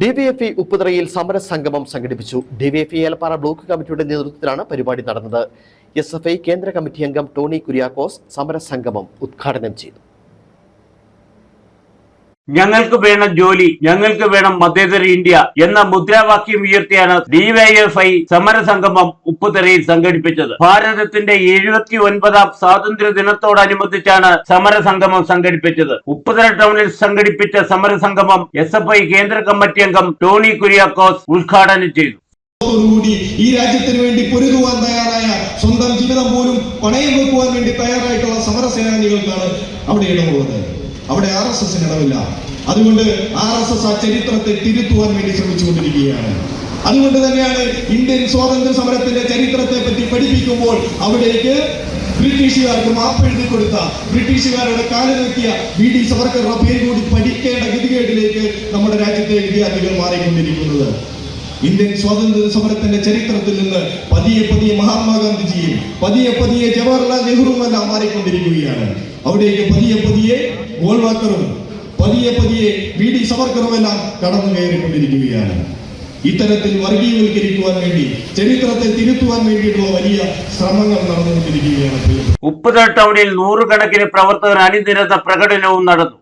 DYFI ഉപ്പുതറയിൽ സമരസംഗമം സംഘടിപ്പിച്ചു. DYFI Elappara block കമ്മിറ്റിയുടെ നേതൃത്വത്തിലാണ് പരിപാടി നടന്നത്. എസ് എഫ് ഐ കേന്ദ്ര കമ്മിറ്റി അംഗം ടോണി കുര്യാക്കോസ് സമരസംഗമം ഉദ്ഘാടനം ചെയ്തു. ഞങ്ങൾക്ക് വേണം ജോലി ഞങ്ങൾക്ക് വേണം മതേതര ഇന്ത്യ എന്ന മുദ്രാവാക്യം ഉയർത്തിയാണ് ഡിവൈഎഫ്ഐ സമരസംഗമം ഉപ്പുതറയിൽ സംഘടിപ്പിച്ചത്. ഭാരതത്തിന്റെ എഴുപത്തി ഒൻപതാം സ്വാതന്ത്ര്യ ദിനത്തോടനുബന്ധിച്ചാണ് സമരസംഗമം സംഘടിപ്പിച്ചത്. ഉപ്പുതറ ടൗണിൽ സംഘടിപ്പിച്ച സമരസംഗമം എസ് എഫ് ഐ കേന്ദ്ര കമ്മിറ്റി അംഗം ടോണി കുര്യാക്കോസ് ഉദ്ഘാടനം ചെയ്തു. ഈ രാജ്യത്തിന് വേണ്ടി പൊരുതുവാൻ തയ്യാറായ സ്വന്തം ജീവിതം പോലും പണയം വെക്കുവാൻ വേണ്ടി തയ്യാറായിട്ടുള്ള സമരസേനാനികൾക്കാണ് അവിടെ ഇടമുള്ളത് അവിടെ ആർ എസ് എസിന് ഇടമില്ല അതുകൊണ്ട് ആർ എസ് എസ് ആ ചരിത്രത്തെ തിരുത്തുവാൻ വേണ്ടി ശ്രമിച്ചുകൊണ്ടിരിക്കുകയാണ്. അതുകൊണ്ട് തന്നെയാണ് ഇന്ത്യൻ സ്വാതന്ത്ര്യ സമരത്തിന്റെ ചരിത്രത്തെ പറ്റി പഠിപ്പിക്കുമ്പോൾ അവിടേക്ക് ബ്രിട്ടീഷുകാർക്ക് മാപ്പ് എഴുതി കൊടുത്ത ബ്രിട്ടീഷുകാരുടെ കാലം നോക്കിയ ബി ഡി സവർക്കറുടെ പേര് കൂടി പഠിക്കേണ്ട ഗതികേടിലേക്ക് നമ്മുടെ രാജ്യത്തെ വിദ്യാർത്ഥികൾ മാറിക്കൊണ്ടിരിക്കുന്നത്. ഇന്ത്യൻ സ്വാതന്ത്ര്യ സമരത്തിന്റെ ചരിത്രത്തിൽ നിന്ന് പതിയെ പതിയെ മഹാത്മാഗാന്ധിജിയും പതിയെ പതിയെ ജവഹർലാൽ നെഹ്റുവും എല്ലാം മാറിക്കൊണ്ടിരിക്കുകയാണ്. അവിടേക്ക് പതിയെ പതിയെ ഗോൾവാക്കറും പതിയെ പതിയെ വി ഡി സവർക്കറും എല്ലാം കടന്നു കയറിക്കൊണ്ടിരിക്കുകയാണ് ഇത്തരത്തിൽ വർഗീയവൽക്കരിക്കുവാൻ വേണ്ടി ചരിത്രത്തെ തിരുത്തുവാൻ വേണ്ടിയിട്ടുള്ള വലിയ ശ്രമങ്ങൾ നടന്നുകൊണ്ടിരിക്കുകയാണ്. ടൗണിൽ നൂറുകണക്കിന് പ്രവർത്തകർ അണിനിരന്ന പ്രകടനവും നടന്നു.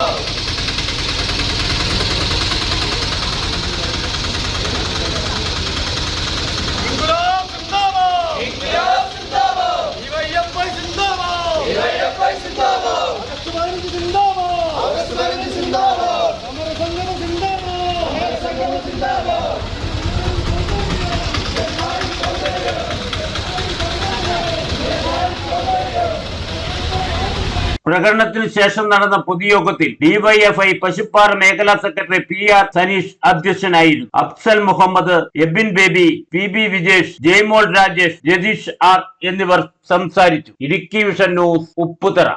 പ്രകടനത്തിന് ശേഷം നടന്ന പൊതുയോഗത്തിൽ ഡിവൈഎഫ്ഐ പശുപ്പാറ മേഖലാ സെക്രട്ടറി പി ആർ സനീഷ് അധ്യക്ഷനായിരുന്നു. Afsal Muhammad Ebin Baby P B Vijesh Jaimol Rajesh Jatheesh R എന്നിവർ സംസാരിച്ചു. Idukki vision news Upputhara.